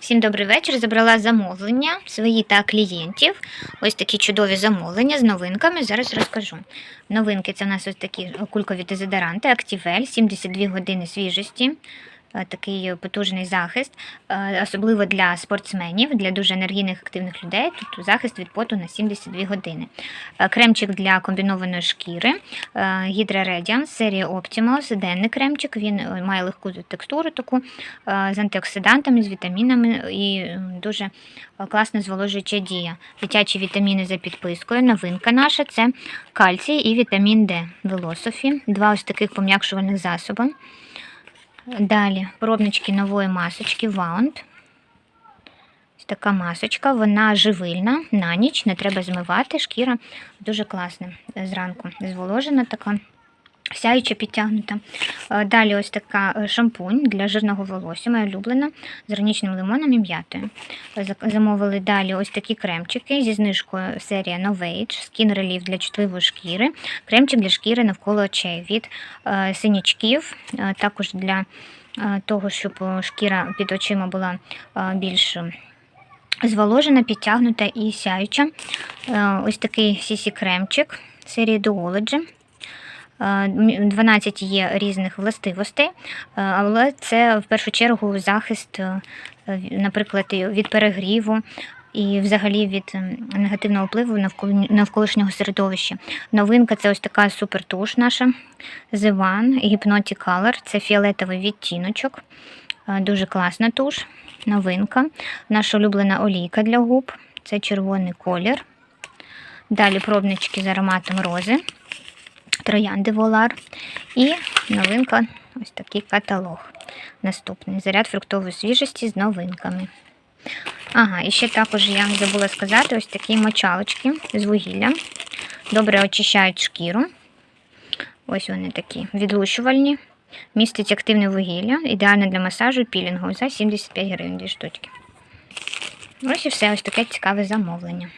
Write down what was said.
Всім добрий вечір. Забрала замовлення свої та клієнтів. Ось такі чудові замовлення з новинками. Зараз розкажу. Новинки це у нас ось такі кулькові дезодоранти, Актівель, 72 години свіжості. Е, Такий потужний захист, е, особливо для спортсменів, для дуже енергійних активних людей. Тут захист від поту на 72 години. Е, Кремчик для комбінованої шкіри, Hydra Radiance, серія Optimals, денний кремчик. Він має легку текстуру таку з антиоксидантами, з вітамінами і дуже класна зволожуюча дія. Дитячі вітаміни за підпискою. Новинка наша це кальцій і вітамін Д. Велософі. Два ось таких пом'якшувальних засоби. Далі пробнички нової масочки Wound. Ось така масочка, вона живильна на ніч, не треба змивати. Шкіра дуже класна. Зранку зволожена така. Сяюча підтягнута. Е, Далі ось така е, шампунь для жирного волосся, моя улюблена, з гранічним лимоном і м'ятою. Замовили далі ось такі кремчики зі знижкою серія Novage, Skin Relief для чутливої шкіри, кремчик для шкіри навколо очей від е, синячків, також для того, щоб шкіра під очима була більш зволожена, підтягнута і сяюча. Ось такий CC кремчик серії Duology. Е, м- 12 є різних властивостей, е, але це в першу чергу захист, е, наприклад, від перегріву і взагалі від негативного впливу навколишнього середовища. Новинка це ось така супертуш наша The One Hypnotic Color. Це фіолетовий відтіночок. Е, Дуже класна туш, новинка. Наша улюблена олійка для губ. Це червоний колір. Далі пробнички з ароматом рози троянди Волар. І новинка ось такий каталог. Наступний заряд фруктової свіжості з новинками. Ага, і ще також я забула сказати: ось такі мочалочки з вугілля. Добре очищають шкіру. Ось вони такі відлущувальні. Містить активне вугілля, ідеально для масажу і пілінгу за 75 гривень дві штучки. Ось і все, ось таке цікаве замовлення.